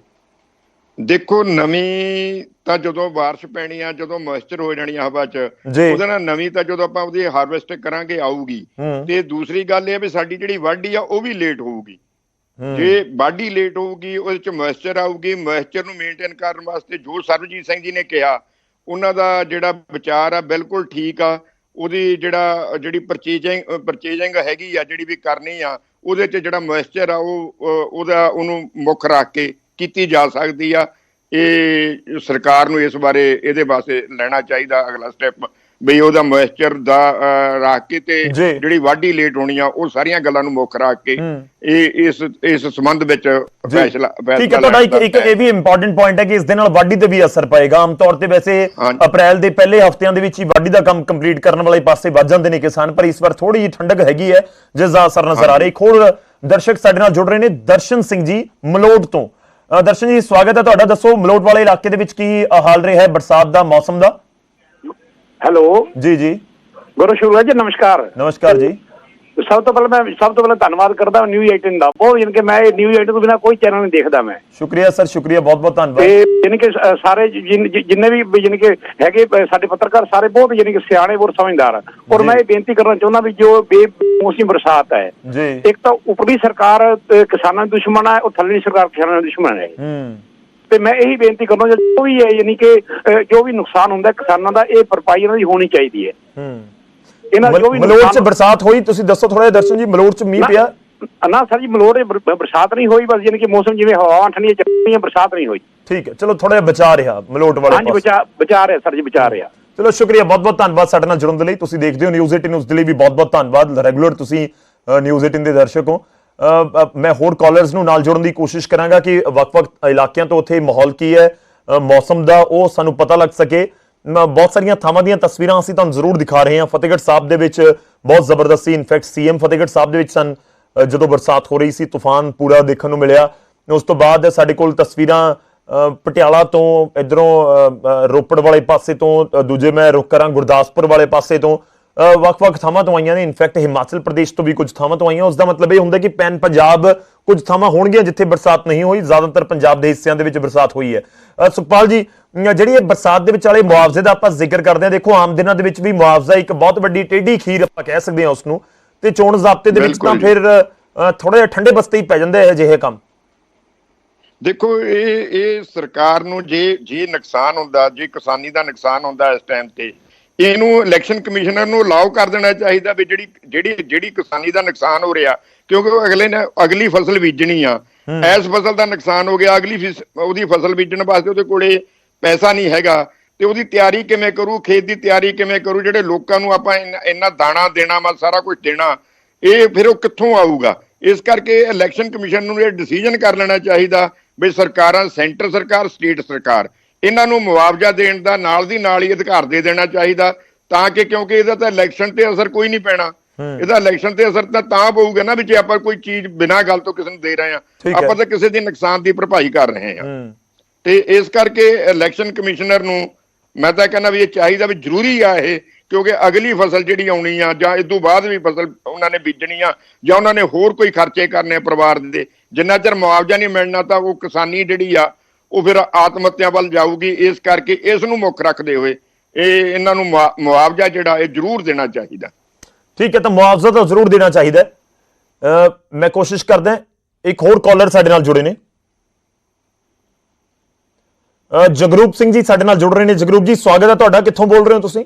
ਦੇਖੋ ਨਵੀਂ ਤਾਂ ਜਦੋਂ ਬਾਰਿਸ਼ ਪੈਣੀ ਆ ਜਦੋਂ ਮੋਇਸਚਰ ਹੋ ਜਾਣੀ ਆ ਹਵਾ 'ਚ। ਉਹਦੇ ਨਾਲ ਨਵੀਂ ਤਾਂ ਜਦੋਂ ਆਪਾਂ ਉਹਦੀ ਹਾਰਵੈਸਟ ਕਰਾਂਗੇ ਆਊਗੀ। ਤੇ ਦੂਸਰੀ ਗੱਲ ਇਹ ਵੀ ਸਾਡੀ ਜਿਹੜੀ ਵਾਢੀ ਆ ਉਹ ਵੀ ਲੇਟ ਹੋਊਗੀ। ਜੇ ਵਾਢੀ ਲੇਟ ਹੋਊਗੀ ਉਹਦੇ 'ਚ ਮੋਇਸਚਰ ਆਊਗੀ ਮੋਇਸਚਰ ਨੂੰ ਮੇਨਟੇਨ ਕਰਨ ਵਾਸਤੇ ਜੋ ਸਰਬਜੀਤ ਸਿੰਘ ਜੀ ਨੇ ਕਿਹਾ ਉਹਨਾਂ ਦਾ ਜਿਹੜਾ ਵਿਚਾਰ ਆ, ਬਿਲਕੁਲ ਠੀਕ ਆ। ਉਹਦੀ ਜਿਹੜਾ, ਜਿਹੜੀ ਪਰਚੇਜਿੰਗ ਪਰਚੇਜਿੰਗ ਹੈਗੀ ਆ, ਜਿਹੜੀ ਵੀ ਕਰਨੀ ਆ, ਉਹਦੇ 'ਚ ਜਿਹੜਾ ਮੋਇਸਚਰ ਆ, ਉਹ ਉਹਦਾ ਉਹਨੂੰ ਮੁੱਖ ਰੱਖ ਕੇ ਕੀਤੀ ਜਾ ਸਕਦੀ ਆ। ਇਹ ਸਰਕਾਰ ਨੂੰ ਇਸ ਬਾਰੇ, ਇਹਦੇ ਵਾਸਤੇ ਲੈਣਾ ਚਾਹੀਦਾ ਅਗਲਾ ਸਟੈਪ ਵੀ ਉਹਦਾ ਮੋਇਸਚਰ ਦਾ ਰੱਖ ਕੇ ਤੇ। ਜਿਹੜੀ ਵਾਢੀ ਲੇਟ ਹੋਣੀ ਆ ਉਹ ਸਾਰੀਆਂ ਗੱਲਾਂ ਨੂੰ ਮੁੱਖ ਰੱਖ ਕੇ। ਇਹ ਇਸ ਇਸ ਸੰਬੰਧ ਵਿੱਚ। ਫੈਸਲਾ ਠੀਕ ਹੈ ਤੁਹਾਡਾ ਇੱਕ ਇੱਕ ਇਹ ਵੀ ਇੰਪੋਰਟੈਂਟ ਪੁਆਇੰਟ ਹੈ ਕਿ ਇਸ ਦੇ ਨਾਲ ਵਾਢੀ ਤੇ ਵੀ ਅਸਰ ਪਏਗਾ ਆਮ ਤੌਰ ਤੇ ਵੈਸੇ। ਅਪ੍ਰੈਲ ਦੇ ਪਹਿਲੇ ਹਫ਼ਤਿਆਂ ਦੇ ਵਿੱਚ ਹੀ ਵਾਢੀ ਦਾ ਕੰਮ ਕੰਪਲੀਟ ਕਰਨ ਵਾਲੇ ਪਾਸੇ ਵੱਧ ਜਾਂਦੇ ਨੇ ਕਿਸਾਨ ਪਰ ਇਸ ਵਾਰ ਥੋੜੀ ਜਿਹੀ ਠੰਡਕ ਹੈਗੀ ਹੈ ਜਿਸ ਦਾ ਅਸਰ ਨਜ਼ਰ ਆ ਰਿਹਾ ਹੋਰ ਦਰਸ਼ਕ ਸਾਡੇ ਨਾਲ ਜੁੜ ਰਹੇ ਨੇ ਦਰਸ਼ਨ ਸਿੰਘ ਜੀ ਮਲੋਟ ਤੋਂ ਦਰਸ਼ਨ ਜੀ ਸਵਾਗਤ ਹੈ ਤੁਹਾਡਾ ਦੱਸੋ ਮਲੋਟ ਵਾਲੇ ਇਲਾਕੇ ਦੇ ਵਿੱਚ ਕੀ ਹਾਲ ਰਿਹਾ ਹੈ ਬਰਸਾਤ ਦਾ ਮੌਸਮ ਦਾ ਹੈਲੋ। ਜੀ ਜੀ। ਗੁਰੂ ਸ਼ੁਰੂ ਜੀ ਨਮਸਕਾਰ। ਨਮਸਕਾਰ ਜੀ। ਸਭ ਤੋਂ ਪਹਿਲਾਂ ਮੈਂ ਸਭ ਤੋਂ ਪਹਿਲਾਂ ਧੰਨਵਾਦ ਕਰਦਾ ਨਿਊਜ਼ 18 ਦਾ। ਬਹੁਤ ਯਾਨੀ ਕਿ ਮੈਂ ਇਹ ਨਿਊਜ਼ 18 ਤੋਂ ਬਿਨਾ ਕੋਈ ਚੈਨਲ ਨਹੀਂ ਦੇਖਦਾ ਮੈਂ। ਸ਼ੁਕਰੀਆ ਸਰ ਸ਼ੁਕਰੀਆ ਬਹੁਤ ਬਹੁਤ ਧੰਨਵਾਦ। ਤੇ ਯਾਨੀ ਕਿ ਸਾਰੇ ਜਿਨ- ਵੀ ਯਾਨੀ ਕਿ ਹੈਗੇ ਸਾਡੇ ਪੱਤਰਕਾਰ ਸਾਰੇ ਬਹੁਤ ਯਾਨੀ ਕਿ ਸਿਆਣੇ ਔਰ ਸਮਝਦਾਰ। ਔਰ। ਮੈਂ ਇਹ ਬੇਨਤੀ ਕਰਨਾ ਚਾਹੁੰਦਾ ਵੀ ਜੋ ਬੇਮੌਸਮੀ ਬਰਸਾਤ ਹੈ ਜੀ। ਇੱਕ ਤਾਂ ਉਪਰਲੀ ਸਰਕਾਰ ਕਿਸਾਨਾਂ ਦੀ ਦੁਸ਼ਮਣ ਹੈ ਉਹ ਥੱਲੇਲੀ ਸਰਕਾਰ ਕਿਸਾਨਾਂ ਦੀ ਦੁਸ਼ਮਣ ਹੈ। ਹੂੰ। ਤੇ ਮੈਂ ਇਹੀ ਬੇਨਤੀ ਕਰਨਾ ਜੋ ਵੀ ਹੈ ਯਾਨੀ ਕਿ ਜੋ ਵੀ ਨੁਕਸਾਨ ਹੁੰਦਾ ਹੈ ਕਿਸਾਨਾਂ ਦਾ ਇਹ ਭਰਪਾਈ ਇਹਨਾਂ ਦੀ ਹੋਣੀ ਚਾਹੀਦੀ ਹੈ। ਹੂੰ। ਇਹਨਾਂ ਜੋ ਵੀ ਮਲੋੜ ਚ ਬਰਸਾਤ ਹੋਈ ਤੁਸੀਂ ਦੱਸੋ ਥੋੜਾ ਜਿਹਾ ਦਰਸ਼ਨ ਜੀ ਮਲੋੜ ਚ ਮੀਂਹ ਪਿਆ? ਨਾ ਸਰ ਜੀ ਮਲੋੜ ਬਰਸਾਤ ਨਹੀਂ ਹੋਈ ਬਸ ਯਾਨੀ ਕਿ ਮੌਸਮ ਜਿਵੇਂ ਹਵਾਵਾਂ ਠੰਡੀਆਂ ਚੱਲ ਰਹੀਆਂ ਬਰਸਾਤ ਨਹੀਂ ਹੋਈ। ਠੀਕ ਹੈ ਚਲੋ ਥੋੜਾ ਜਿਹਾ ਬਚਾ ਰਿਹਾ ਮਲੋਟ ਵਾਲੇ ਹਾਂਜੀ ਬਚਾ ਬਚਾ ਰਿਹਾ ਸਰ ਜੀ ਬਚਾ ਰਿਹਾ। ਚਲੋ ਸ਼ੁਕਰੀਆ ਬਹੁਤ ਬਹੁਤ ਧੰਨਵਾਦ ਸਾਡੇ ਨਾਲ ਜੁੜਨ ਦੇ ਲਈ। ਤੁਸੀਂ ਦੇਖਦੇ ਹੋ ਨਿਊਜ਼ 18 ਉਸ ਦੇ ਲਈ ਵੀ ਬਹੁਤ ਬਹੁਤ ਧੰਨਵਾਦ। ਰੈਗੂਲਰ ਤੁਸੀਂ ਨਿਊਜ਼ 18 ਦੇ ਦਰਸ਼ਕ ਹੋ। ਮੈਂ ਹੋਰ ਕਾਲਰਸ ਨੂੰ ਨਾਲ ਜੋੜਨ ਦੀ ਕੋਸ਼ਿਸ਼ ਕਰਾਂਗਾ ਕਿ ਵੱਖ-ਵੱਖ ਇਲਾਕਿਆਂ ਤੋਂ ਉੱਥੇ ਮਾਹੌਲ ਕੀ ਹੈ ਮੌਸਮ ਦਾ, ਉਹ ਸਾਨੂੰ ਪਤਾ ਲੱਗ ਸਕੇ। ਬਹੁਤ ਸਾਰੀਆਂ ਥਾਵਾਂ ਦੀਆਂ ਤਸਵੀਰਾਂ ਅਸੀਂ ਤੁਹਾਨੂੰ ਜ਼ਰੂਰ ਦਿਖਾ ਰਹੇ ਹਾਂ। ਫਤਿਹਗੜ੍ਹ ਸਾਹਿਬ ਦੇ ਵਿੱਚ ਬਹੁਤ ਜ਼ਬਰਦਸਤੀ ਇਨਫੈਕਟ ਸੀਐਮ ਫਤਿਹਗੜ੍ਹ ਸਾਹਿਬ ਦੇ ਵਿੱਚ ਸਨ। ਜਦੋਂ ਬਰਸਾਤ ਹੋ ਰਹੀ ਸੀ, ਤੂਫਾਨ ਪੂਰਾ ਦੇਖਣ ਨੂੰ ਮਿਲਿਆ। ਉਸ ਤੋਂ ਬਾਅਦ ਸਾਡੇ ਕੋਲ ਤਸਵੀਰਾਂ ਪਟਿਆਲਾ ਤੋਂ, ਇਧਰੋਂ ਰੋਪੜ ਵਾਲੇ ਪਾਸੇ ਤੋਂ ਦੂਜੇ ਮੈਂ ਰੁਕ ਕਰਾਂ, ਗੁਰਦਾਸਪੁਰ ਵਾਲੇ ਪਾਸੇ ਤੋਂ। ਵੱਖ-ਵੱਖ ਥਾਵਾਂ ਤੋਂ ਆਈਆਂ ਨੇ। ਇਨਫੈਕਟ ਹਿਮਾਚਲ ਪ੍ਰਦੇਸ਼ ਤੋਂ ਵੀ ਕੁਝ ਥਾਵਾਂ ਤੋਂ ਆਈਆਂ। ਉਸ ਦਾ ਮਤਲਬ ਇਹ ਹੁੰਦਾ ਕਿ ਪੈਨ ਪੰਜਾਬ ਕੁਝ ਥਾਵਾਂ ਹੋਣਗੀਆਂ ਜਿੱਥੇ ਬਰਸਾਤ ਨਹੀਂ ਹੋਈ। ਜ਼ਿਆਦਾਤਰ ਪੰਜਾਬ ਦੇ ਹਿੱਸਿਆਂ ਦੇ ਵਿੱਚ ਬਰਸਾਤ ਹੋਈ ਹੈ। ਸੁਖਪਾਲ ਜੀ ਜਿਹੜੀ ਇਹ ਬਰਸਾਤ ਦੇ ਵਿੱਚ ਵਾਲੇ ਮੁਆਵਜ਼ੇ ਦਾ ਆਪਾਂ ਜ਼ਿਕਰ ਕਰਦੇ ਹਾਂ। ਦੇਖੋ ਆਮ ਦਿਨਾਂ ਦੇ ਵਿੱਚ ਵੀ ਮੁਆਵਜ਼ਾ ਇੱਕ ਬਹੁਤ ਵੱਡੀ ਟੇਢੀ ਖੀਰ ਆਪਾਂ ਕਹਿ ਸਕਦੇ ਹਾਂ ਉਸ ਨੂੰ ਤੇ ਚੋਣ ਜ਼ਾਬਤੇ ਦੇ ਵਿੱਚ ਤਾਂ। ਫਿਰ ਥੋੜਾ ਜਿਹਾ ਠੰਡੇ ਬਸਤੇ ਹੀ ਪੈ ਜਾਂਦੇ ਇਹ ਜਿਹੇ ਕੰਮ। ਦੇਖੋ ਇਹ ਇਹ ਸਰਕਾਰ ਨੂੰ ਜੇ ਜੇ ਨੁਕਸਾਨ ਹੁੰਦਾ ਜੇ ਕਿਸਾਨੀ ਦਾ ਨੁਕਸਾਨ ਹੁੰਦਾ ਇਸ ਟਾਈਮ ਤੇ ਇਹਨੂੰ ਇਲੈਕਸ਼ਨ ਕਮਿਸ਼ਨਰ ਨੂੰ ਅਲਾਉ ਕਰ ਦੇਣਾ ਚਾਹੀਦਾ ਵੀ ਜਿਹੜੀ ਜਿਹੜੀ ਜਿਹੜੀ ਕਿਸਾਨੀ ਦਾ ਨੁਕਸਾਨ ਹੋ ਰਿਹਾ ਕਿਉਂਕਿ ਉਹ ਅਗਲੇ ਨੇ ਅਗਲੀ ਫਸਲ ਬੀਜਣੀ ਆ। ਇਸ ਫਸਲ ਦਾ ਨੁਕਸਾਨ ਹੋ ਗਿਆ ਅਗਲੀ ਉਹਦੀ ਫਸਲ ਬੀਜਣ ਵਾਸਤੇ ਉਹਦੇ ਕੋਲੇ ਪੈਸਾ ਨਹੀਂ ਹੈਗਾ ਤੇ ਉਹਦੀ ਤਿਆਰੀ ਕਿਵੇਂ ਕਰੂ ਖੇਤ ਦੀ ਤਿਆਰੀ ਕਿਵੇਂ ਕਰੂ ਜਿਹੜੇ ਲੋਕਾਂ ਨੂੰ ਆਪਾਂ ਇੰਨਾ- ਇੰਨਾ ਦਾਣਾ ਦੇਣਾ ਵਾ ਸਾਰਾ ਕੁਝ ਦੇਣਾ ਇਹ ਫਿਰ ਉਹ ਕਿੱਥੋਂ ਆਊਗਾ? ਇਸ ਕਰਕੇ ਇਲੈਕਸ਼ਨ ਕਮਿਸ਼ਨ ਨੂੰ ਇਹ ਡਿਸੀਜਨ ਕਰ ਲੈਣਾ ਚਾਹੀਦਾ ਵੀ ਸਰਕਾਰਾਂ ਸੈਂਟਰ ਸਰਕਾਰ ਸਟੇਟ ਸਰਕਾਰ ਇਹਨਾਂ ਨੂੰ ਮੁਆਵਜ਼ਾ ਦੇਣ ਦਾ ਨਾਲ ਦੀ ਨਾਲ ਹੀ ਅਧਿਕਾਰ ਦੇ ਦੇਣਾ ਚਾਹੀਦਾ ਤਾਂ ਕਿ ਕਿਉਂਕਿ ਇਹਦਾ ਤਾਂ ਇਲੈਕਸ਼ਨ ਤੇ ਅਸਰ ਕੋਈ ਨਹੀਂ ਪੈਣਾ। ਇਹਦਾ ਇਲੈਕਸ਼ਨ ਤੇ ਅਸਰ ਤਾਂ ਤਾਂ ਪਊਗਾ ਨਾ ਵੀ ਜੇ ਆਪਾਂ ਕੋਈ ਚੀਜ਼ ਬਿਨਾਂ ਗੱਲ ਤੋਂ ਕਿਸੇ ਨੂੰ ਦੇ ਰਹੇ ਆ। ਆਪਾਂ ਤਾਂ ਕਿਸੇ ਦੀ ਨੁਕਸਾਨ ਦੀ ਭਰਪਾਈ ਕਰ ਰਹੇ ਆ ਤੇ ਇਸ ਕਰਕੇ ਇਲੈਕਸ਼ਨ ਕਮਿਸ਼ਨਰ ਨੂੰ ਮੈਂ ਤਾਂ ਕਹਿੰਦਾ ਵੀ ਇਹ ਚਾਹੀਦਾ ਵੀ ਜ਼ਰੂਰੀ ਆ ਇਹ ਕਿਉਂਕਿ ਅਗਲੀ ਫਸਲ ਜਿਹੜੀ ਆਉਣੀ ਆ ਜਾਂ ਇਸ ਤੋਂ ਬਾਅਦ ਵੀ ਫਸਲ ਉਹਨਾਂ ਨੇ ਬੀਜਣੀ ਆ ਜਾਂ ਉਹਨਾਂ ਨੇ ਹੋਰ ਕੋਈ ਖਰਚੇ ਕਰਨੇ ਆ ਪਰਿਵਾਰ ਦੇ ਜਿੰਨਾ ਚਿਰ ਮੁਆਵਜ਼ਾ ਨਹੀਂ ਮਿਲਣਾ ਤਾਂ ਉਹ ਕਿਸਾਨੀ ਜਿਹੜੀ ਆ ਉਹ ਫਿਰ ਆਤਮ ਹੱਤਿਆ ਵੱਲ ਜਾਊਗੀ, ਇਸ ਕਰਕੇ ਇਸ ਨੂੰ ਮੁੱਖ ਰੱਖਦੇ ਹੋਏ ਇਹ ਇਹਨਾਂ ਨੂੰ ਮੁਆ- ਮੁਆਵਜ਼ਾ ਜਿਹੜਾ ਇਹ ਜ਼ਰੂਰ ਦੇਣਾ ਚਾਹੀਦਾ। ਠੀਕ ਹੈ, ਤਾਂ ਮੁਆਵਜ਼ਾ ਤਾਂ ਜ਼ਰੂਰ ਦੇਣਾ ਚਾਹੀਦਾ ਮੈਂ ਕੋਸ਼ਿਸ਼ ਕਰਦਾ ਇੱਕ ਹੋਰ ਕਾਲਰ ਸਾਡੇ ਨਾਲ ਜੁੜੇ ਨੇ। ਜਗਰੂਪ ਸਿੰਘ ਜੀ ਸਾਡੇ ਨਾਲ ਜੁੜ ਰਹੇ ਨੇ। ਜਗਰੂਪ ਜੀ, ਸਵਾਗਤ ਹੈ ਤੁਹਾਡਾ। ਕਿੱਥੋਂ ਬੋਲ ਰਹੇ ਹੋ ਤੁਸੀਂ?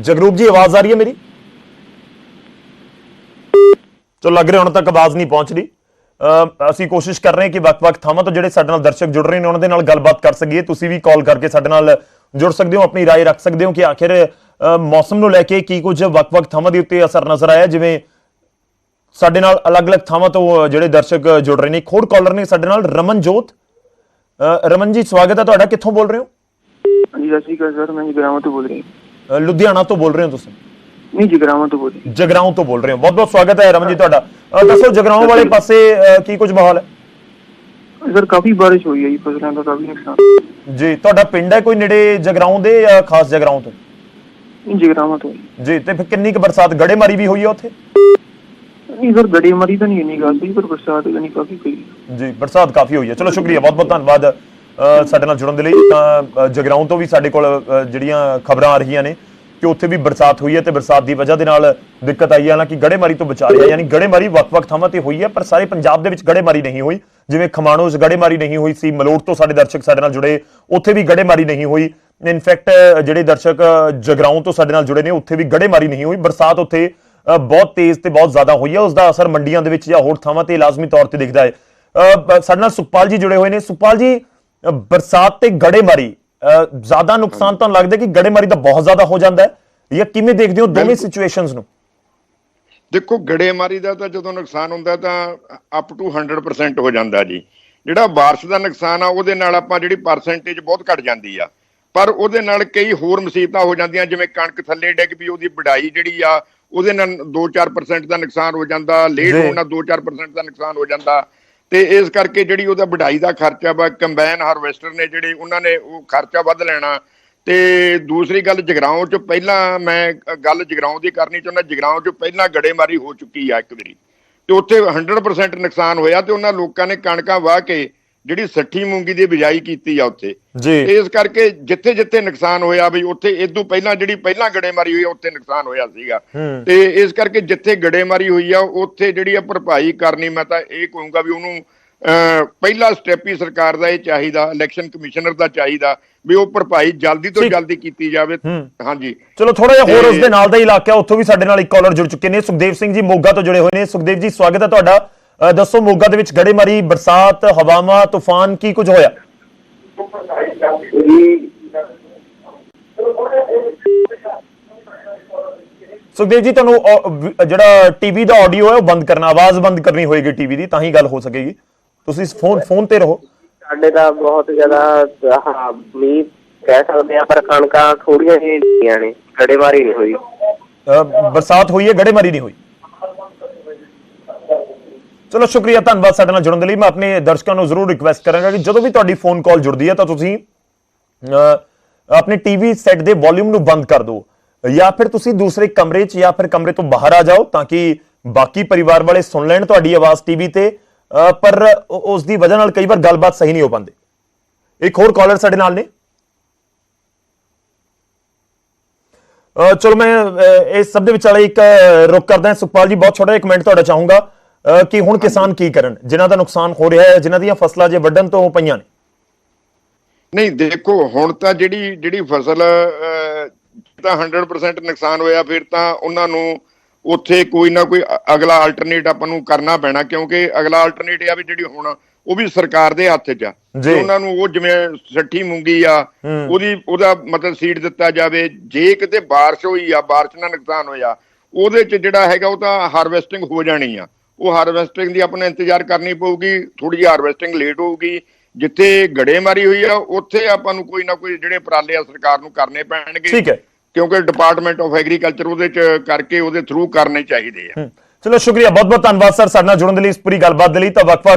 ਜਗਰੂਪ ਜੀ, ਆਵਾਜ਼ ਆ ਰਹੀ ਹੈ ਮੇਰੀ? ਚਲੋ, ਲੱਗ ਰਿਹਾ, ਹੁਣ ਤੱਕ ਆਵਾਜ਼ ਨਹੀਂ ਪਹੁੰਚ ਰਹੀ ਅਸੀਂ ਕੋਸ਼ਿਸ਼ ਕਰ ਰਹੇ ਹਾਂ ਕਿ ਵੱਖ-ਵੱਖ ਥਾਵਾਂ ਤੋਂ ਜਿਹੜੇ ਸਾਡੇ ਨਾਲ ਦਰਸ਼ਕ ਜੁੜ ਰਹੇ ਨੇ ਉਹਨਾਂ ਦੇ ਨਾਲ ਗੱਲਬਾਤ ਕਰ ਸਕੀਏ ਤੁਸੀਂ ਵੀ ਕਾਲ ਕਰਕੇ ਸਾਡੇ ਨਾਲ ਜੁੜ ਸਕਦੇ ਹੋ ਆਪਣੀ رائے ਰੱਖ ਸਕਦੇ ਹੋ ਕਿ ਆਖਿਰ ਅ, ਮੌਸਮ ਨੂੰ ਲੈ ਕੇ ਕੀ ਕੁਝ ਵੱਖ-ਵੱਖ ਥਾਵਾਂ ਦੇ ਉੱਤੇ ਅਸਰ ਨਜ਼ਰ ਆਇਆ ਜਿਵੇਂ ਸਾਡੇ ਨਾਲ ਅਲੱਗ-ਅਲੱਗ ਥਾਵਾਂ ਤੋਂ ਅ, ਜਿਹੜੇ ਦਰਸ਼ਕ ਜੁੜ ਰਹੇ ਨੇ ਇੱਕ ਹੋਰ ਕਾਲਰ ਨੇ ਸਾਡੇ ਨਾਲ ਰਮਨਜੋਤ ਅ, ਰਮਨ ਜੀ ਸਵਾਗਤ ਹੈ ਤੁਹਾਡਾ ਕਿੱਥੋਂ ਬੋਲ ਰਹੇ ਹੋ ਹਾਂਜੀ ਸਤਿ ਸ਼੍ਰੀ ਅਕਾਲ ਸਰ ਮੈਂ ਜਗਰਾਵਾਂ ਤੋਂ ਬੋਲ ਰਹੀ ਹਾਂ ਅ, ਲੁਧਿਆਣਾ ਤੋਂ ਬੋਲ ਰਹੇ ਹੋ ਤੁਸੀਂ ਨਹੀਂ ਜਗਰਾਵਾਂ ਤੋਂ ਬੋਲ ਰਹੀ। ਜਗਰਾਉਂ ਤੋਂ ਬੋਲ ਰਹੇ ਹੋ। ਬਹੁਤ-ਬਹੁਤ ਸਵਾਗਤ ਹੈ ਰਮਨ ਜੀ ਤੁਹਾਡਾ। ਅ, ਦੱਸੋ ਜਗਰਾਉਂ ਵਾਲੇ ਪਾਸੇ ਅ, ਕੀ ਕੁਝ ਮਾਹੌਲ ਹੈ? ਹਾਂ ਸਰ ਕਾਫੀ ਬਾਰਿਸ਼ ਹੋਈ ਹੈ ਜੀ ਫਸਲਾਂ ਦਾ ਕਾਫੀ ਨੁਕਸਾਨ। ਜੀ ਤੁਹਾਡਾ ਪਿੰਡ ਹੈ ਕੋਈ ਨੇੜੇ ਜਗਰਾਉਂ ਦੇ ਜਾਂ ਖਾਸ ਜਗਰਾਉਂ ਤੋਂ? ਨਹੀਂ ਜਗਰਾਵਾਂ ਤੋਂ। ਜੀ। ਜੀ ਤੇ ਫਿਰ ਕਿੰਨੀ ਕੁ ਬਰਸਾਤ ਗੜੇਮਾਰੀ ਵੀ ਹੋਈ ਹੈ ਉੱਥੇ? ਨਹੀਂ ਸਰ ਗੜੀ ਮਰੀ ਤਾਂ ਨਹੀਂ ਇੰਨੀ ਗੱਲ ਸੀ ਪਰ ਬਰਸਾਤ ਨਹੀਂ ਕਾਫੀ ਪਈ। ਜੀ ਬਰਸਾਤ ਕਾਫੀ ਹੋਈ ਹੈ। ਚਲੋ ਸ਼ੁਕਰੀਆ ਬਹੁਤ ਬਹੁਤ ਧੰਨਵਾਦ ਅ, ਸਾਡੇ ਨਾਲ ਜੁੜਨ ਦੇ ਲਈ। ਤਾਂ ਅ, ਜਗਰਾਉਂ ਤੋਂ ਵੀ ਸਾਡੇ ਕੋਲ ਅ, ਜਿਹੜੀਆਂ ਖਬਰਾਂ ਆ ਰਹੀਆਂ ਨੇ ਕਿ ਉੱਥੇ ਵੀ ਬਰਸਾਤ ਹੋਈ ਹੈ ਤੇ ਬਰਸਾਤ ਦੀ ਵਜ੍ਹਾ ਦੇ ਨਾਲ ਦਿੱਕਤ ਆਈ ਹੈ। ਹਾਲਾਂਕਿ ਗੜੇਮਾਰੀ ਤੋਂ ਬਚਾ ਰਿਹਾ ਯਾਨੀ ਗੜੇਮਾਰੀ ਵੱਖ-ਵੱਖ ਥਾਵਾਂ ਤੇ ਹੋਈ ਹੈ, ਪਰ ਸਾਰੇ ਪੰਜਾਬ ਦੇ ਵਿੱਚ ਗੜੇਮਾਰੀ ਨਹੀਂ ਹੋਈ। ਜਿਵੇਂ ਖਮਾਣੋ 'ਚ ਗੜੇਮਾਰੀ ਨਹੀਂ ਹੋਈ ਸੀ, ਮਲੋਟ ਤੋਂ ਸਾਡੇ ਦਰਸ਼ਕ ਸਾਡੇ ਨਾਲ ਜੁੜੇ, ਉੱਥੇ ਵੀ ਗੜੇਮਾਰੀ ਨਹੀਂ ਹੋਈ। ਇਨਫੈਕਟ ਜਿਹੜੇ ਦਰਸ਼ਕ ਜਗਰਾਉਂ ਤੋਂ ਸਾਡੇ ਨਾਲ ਜੁੜੇ ਨੇ, ਉੱਥੇ ਵੀ ਗੜੇਮਾਰੀ ਨਹੀਂ ਹੋਈ। ਬਰਸਾਤ ਉੱਥੇ ਬਹੁਤ ਤੇਜ਼ ਤੇ ਬਹੁਤ ਜ਼ਿਆਦਾ ਹੋਈ ਹੈ। ਉਸ ਦਾ ਅਸਰ ਮੰਡੀਆਂ ਦੇ ਵਿੱਚ ਜਾਂ ਹੋਰ ਥਾਵਾਂ ਤੇ ਲਾਜ਼ਮੀ ਤੌਰ ਤੇ ਦਿਖਦਾ ਹੈ। ਸਾਡੇ ਨਾਲ ਸੁਖਪਾਲ ਜੀ ਜੁੜੇ ਹੋਏ ਨੇ। ਸੁਖਪਾਲ ਜੀ ਬਰਸਾਤ ਤੇ ਗੜੇਮਾਰੀ ਜ਼ਿਆਦਾ ਨੁਕਸਾਨ ਤਾਂ ਲੱਗਦਾ ਕਿ ਗੜੇਮਾਰੀ ਦਾ ਬਹੁਤ ਜ਼ਿਆਦਾ ਹੋ ਜਾਂਦਾ ਹੈ। ਜਾਂ ਕਿਵੇਂ ਦੇਖਦੇ ਹੋ ਦੋਵੇਂ। ਸਿਚੁਏਸ਼ਨਸ ਨੂੰ? ਦੇਖੋ ਗੜੇਮਾਰੀ ਦਾ ਤਾਂ ਜਦੋਂ ਨੁਕਸਾਨ ਹੁੰਦਾ ਤਾਂ ਅਪ ਟੂ 100% ਹੋ ਜਾਂਦਾ ਜੀ। ਜਿਹੜਾ ਬਾਰਿਸ਼ ਦਾ ਨੁਕਸਾਨ ਆ ਉਹਦੇ ਨਾਲ ਆਪਾਂ ਜਿਹੜੀ ਪਰਸੈਂਟੇਜ ਬਹੁਤ ਘਟ ਜਾਂਦੀ ਆ। ਪਰ ਉਹਦੇ ਨਾਲ ਕਈ ਹੋਰ ਮੁਸੀਬਤਾਂ ਹੋ ਜਾਂਦੀਆਂ ਜਿਵੇਂ ਕਣਕ ਥੱਲੇ ਡਿੱਗ ਪਈ ਉਹਦੀ ਵਢਾਈ ਜਿਹੜੀ ਆ ਉਹਦੇ ਨਾਲ 2-4% ਦਾ ਨੁਕਸਾਨ ਹੋ ਜਾਂਦਾ ਲੇਟ। ਹੋਣ ਨਾਲ 2-4% ਦਾ ਨੁਕਸਾਨ ਹੋ ਜਾਂਦਾ। ਤੇ ਇਸ ਕਰਕੇ ਜਿਹੜੀ ਉਹਦਾ ਵਢਾਈ ਦਾ ਖਰਚਾ ਵਾ, ਕੰਬਾਈਨ ਹਾਰਵੈਸਟਰ ਨੇ ਜਿਹੜੇ ਉਹਨਾਂ ਨੇ ਉਹ ਖਰਚਾ ਵੱਧ ਲੈਣਾ। ਤੇ ਦੂਸਰੀ ਗੱਲ, ਜਗਰਾਉਂ ਚ ਪਹਿਲਾਂ ਮੈਂ ਗੱਲ ਜਗਰਾਉਂ ਦੀ ਕਰਨੀ ਚਾਹੁੰਦਾ, ਜਗਰਾਉਂ ਚ ਪਹਿਲਾਂ ਗੜੇਮਾਰੀ ਹੋ ਚੁੱਕੀ ਆ ਇੱਕ ਵਾਰੀ। ਤੇ ਉੱਥੇ 100% ਨੁਕਸਾਨ ਹੋਇਆ ਤੇ ਉਹਨਾਂ ਲੋਕਾਂ ਨੇ ਕਣਕਾਂ ਵਾਹ ਕੇ ਜਿਹੜੀ ਸੱਠੀ ਮੂੰਗੀ ਦੀ ਬਿਜਾਈ ਕੀਤੀ ਆ ਉੱਥੇ। ਇਸ ਕਰਕੇ ਜਿੱਥੇ ਜਿੱਥੇ ਨੁਕਸਾਨ ਹੋਇਆ ਵੀ ਉੱਥੇ ਇਦੋਂ ਪਹਿਲਾਂ ਜਿਹੜੀ ਪਹਿਲਾਂ ਗੜੇਮਾਰੀ ਹੋਈ ਉੱਥੇ ਨੁਕਸਾਨ ਹੋਇਆ ਸੀਗਾ। ਤੇ ਇਸ ਕਰਕੇ ਜਿੱਥੇ ਗੜੇਮਾਰੀ ਹੋਈ ਆ ਉੱਥੇ ਜਿਹੜੀ ਆ ਭਰਪਾਈ ਕਰਨੀ ਮੈਂ ਤਾਂ ਇਹ ਕਹੂੰਗਾ ਵੀ ਉਹਨੂੰ ਪਹਿਲਾ ਸਟੈਪ ਹੀ ਸਰਕਾਰ ਦਾ ਇਹ ਚਾਹੀਦਾ ਇਲੈਕਸ਼ਨ ਕਮਿਸ਼ਨਰ ਦਾ ਚਾਹੀਦਾ ਵੀ ਉਹ ਭਰਪਾਈ ਜਲਦੀ ਤੋਂ। ਜਲਦੀ ਕੀਤੀ ਜਾਵੇ। ਹਾਂਜੀ। ਚਲੋ ਥੋੜਾ ਜਿਹਾ ਹੋਰ ਤੇ- ਉਸ ਦੇ ਨਾਲ ਦਾ ਇਲਾਕਾ ਉੱਥੋਂ ਵੀ ਸਾਡੇ ਨਾਲ ਇੱਕ ਕਾਲਰ ਜੁੜ ਚੁੱਕੇ ਨੇ। ਸੁਖਦੇਵ ਸਿੰਘ ਜੀ ਮੋਗਾ ਤੋਂ ਜੁੜੇ ਹੋਏ ਨੇ। ਸੁਖਦੇਵ ਜੀ ਸਵਾਗਤ ਹੈ ਤੁਹਾਡਾ। ਦੱਸੋ ਮੋਗਾ ਦੇ ਵਿੱਚ ਗੜੇਮਾਰੀ ਬਰਸਾਤ ਹਵਾਵਾਂ ਤੂਫਾਨ ਕੀ ਕੁਝ ਹੋਇਆ? ਸੁਖਦੇਵ ਜੀ ਤੁਹਾਨੂੰ ਜਿਹੜਾ ਟੀਵੀ ਦਾ ਆਡੀਓ ਹੈ ਉਹ ਬੰਦ ਕਰਨਾ ਆਵਾਜ਼ ਬੰਦ ਕਰਨੀ ਹੋਏਗੀ ਟੀਵੀ ਦੀ ਤਾਂ ਹੀ ਗੱਲ ਹੋ ਸਕੇਗੀ। ਤੁਸੀਂ ਫੋਨ ਫੋਨ ਤੇ ਰਹੋ। ਸਾਡੇ ਤਾਂ ਬਹੁਤ ਜ਼ਿਆਦਾ ਹਾਂ ਮੀਂਹ ਕਹਿ ਸਕਦੇ ਆ ਪਰ ਕਣਕਾਂ ਥੋੜੀਆਂ ਜਿਹੀਆਂ ਨੇ ਗੜੇਮਾਰੀ ਨਹੀਂ ਹੋਈ। ਬਰਸਾਤ ਹੋਈ ਹੈ ਗੜੇਮਾਰੀ ਨਹੀਂ ਹੋਈ। ਚਲੋ ਸ਼ੁਕਰੀਆ ਧੰਨਵਾਦ ਸਾਡੇ ਨਾਲ ਜੁੜਨ ਦੇ ਲਈ। ਮੈਂ ਆਪਣੇ ਦਰਸ਼ਕਾਂ ਨੂੰ ਜ਼ਰੂਰ ਰਿਕਵੈਸਟ ਕਰਾਂਗਾ ਕਿ ਜਦੋਂ ਵੀ ਤੁਹਾਡੀ ਫੋਨ ਕਾਲ ਜੁੜਦੀ ਹੈ ਤਾਂ ਤੁਸੀਂ ਅ, ਆਪਣੇ ਟੀਵੀ ਸੈੱਟ ਦੇ ਵੋਲਿਊਮ ਨੂੰ ਬੰਦ ਕਰ ਦਿਓ। ਜਾਂ ਫਿਰ ਤੁਸੀਂ ਦੂਸਰੇ ਕਮਰੇ 'ਚ ਜਾਂ ਫਿਰ ਕਮਰੇ ਤੋਂ ਬਾਹਰ ਆ ਜਾਓ ਤਾਂ ਕਿ ਬਾਕੀ ਪਰਿਵਾਰ ਵਾਲੇ ਸੁਣ ਲੈਣ ਤੁਹਾਡੀ ਆਵਾਜ਼ ਟੀਵੀ ਤੇ। ਪਰ ਉਸ ਦੀ ਵਜ੍ਹਾ ਨਾਲ ਕਈ ਵਾਰ ਗੱਲਬਾਤ ਸਹੀ ਨਹੀਂ ਹੋ ਪਾਉਂਦੀ। ਇੱਕ ਹੋਰ ਕਾਲਰ ਸਾਡੇ ਨਾਲ ਨੇ। ਚਲੋ ਮੈਂ ਅ, ਇਸ ਸਭ ਦੇ ਵਿਚਾਲੇ ਇੱਕ ਅ, ਰੁਕ ਕਰਦਾ। ਸੁਖਪਾਲ ਜੀ ਬਹੁਤ ਛੋਟਾ ਜਿਹਾ ਕਮੈਂਟ ਤੁਹਾਡਾ ਚਾਹੂੰਗਾ। ਕਿ ਹੁਣ ਕਿਸਾਨ ਕੀ ਕਰਨ? ਜਿਨ੍ਹਾਂ ਦਾ ਨੁਕਸਾਨ ਹੋ ਰਿਹਾ ਹੈ ਜਿਨ੍ਹਾਂ ਦੀਆਂ ਫਸਲਾਂ ਜੇ ਵੱਢਣ ਤੋਂ ਪਈਆਂ ਨੇ। ਨਹੀਂ ਦੇਖੋ ਹੁਣ ਤਾਂ ਜਿਹੜੀ ਜਿਹੜੀ ਫਸਲ ਤਾਂ 100% ਨੁਕਸਾਨ ਹੋਇਆ ਫਿਰ ਤਾਂ ਉਹਨਾਂ ਨੂੰ ਉੱਥੇ ਕੋਈ ਨਾ ਕੋਈ ਅਗਲਾ ਆਲਟਰਨੇਟ ਆਪਾਂ ਨੂੰ ਕਰਨਾ ਪੈਣਾ ਕਿਉਂਕਿ ਅਗਲਾ ਆਲਟਰਨੇਟ ਇਹ ਆ ਵੀ ਜਿਹੜੀ ਹੁਣ ਉਹ ਵੀ ਸਰਕਾਰ ਦੇ ਹੱਥ 'ਚ ਆ। ਉਹਨਾਂ ਨੂੰ ਉਹ ਜਿਵੇਂ ਸੱਠੀ ਮੂੰਗੀ ਆ। ਉਹਦੀ ਉਹਦਾ ਮਤਲਬ ਸੀਡ ਦਿੱਤਾ ਜਾਵੇ ਜੇ ਕਿਤੇ ਬਾਰਿਸ਼ ਹੋਈ ਆ ਬਾਰਿਸ਼ ਨਾਲ ਨੁਕਸਾਨ ਹੋਇਆ ਉਹਦੇ 'ਚ ਜਿਹੜਾ ਹੈਗਾ ਉਹ ਤਾਂ ਹਾਰਵੈਸਟਿੰਗ ਹੋ ਜਾਣੀ ਆ। ਉਹ ਹਾਰਵੈਸਟਿੰਗ ਦੀ ਆਪਾਂ ਨੂੰ ਇੰਤਜ਼ਾਰ ਕਰਨੀ ਪਊਗੀ ਥੋੜੀ ਜਿਹੀ ਹਾਰਵੈਸਟਿੰਗ ਲੇਟ ਹੋਊਗੀ। ਜਿੱਥੇ ਗੜੇਮਾਰੀ ਹੋਈ ਆ ਉੱਥੇ ਆਪਾਂ ਨੂੰ ਕੋਈ ਨਾ ਕੋਈ ਜਿਹੜੇ ਉਪਰਾਲੇ ਆ ਸਰਕਾਰ ਨੂੰ ਕਰਨੇ ਪੈਣਗੇ। ਠੀਕ ਹੈ। ਕਿਉਂਕਿ ਡਿਪਾਰਟਮੈਂਟ ਆਫ ਐਗਰੀਕਲਚਰ ਉਹਦੇ 'ਚ ਕਰਕੇ ਉਹਦੇ ਥਰੂ ਕਰਨੇ ਚਾਹੀਦੇ ਆ। ਚਲੋ ਸ਼ੁਕਰੀਆ। ਬਹੁਤ ਬਹੁਤ ਧੰਨਵਾਦ ਸਰ। ਸਾਡੇ ਨਾਲ ਜੁੜਨ ਦੇ ਲਈ ਇਸ ਪੂਰੀ ਗੱਲਬਾਤ ਦੇ ਲਈ ਤਾਂ ਵਕ-ਵਕ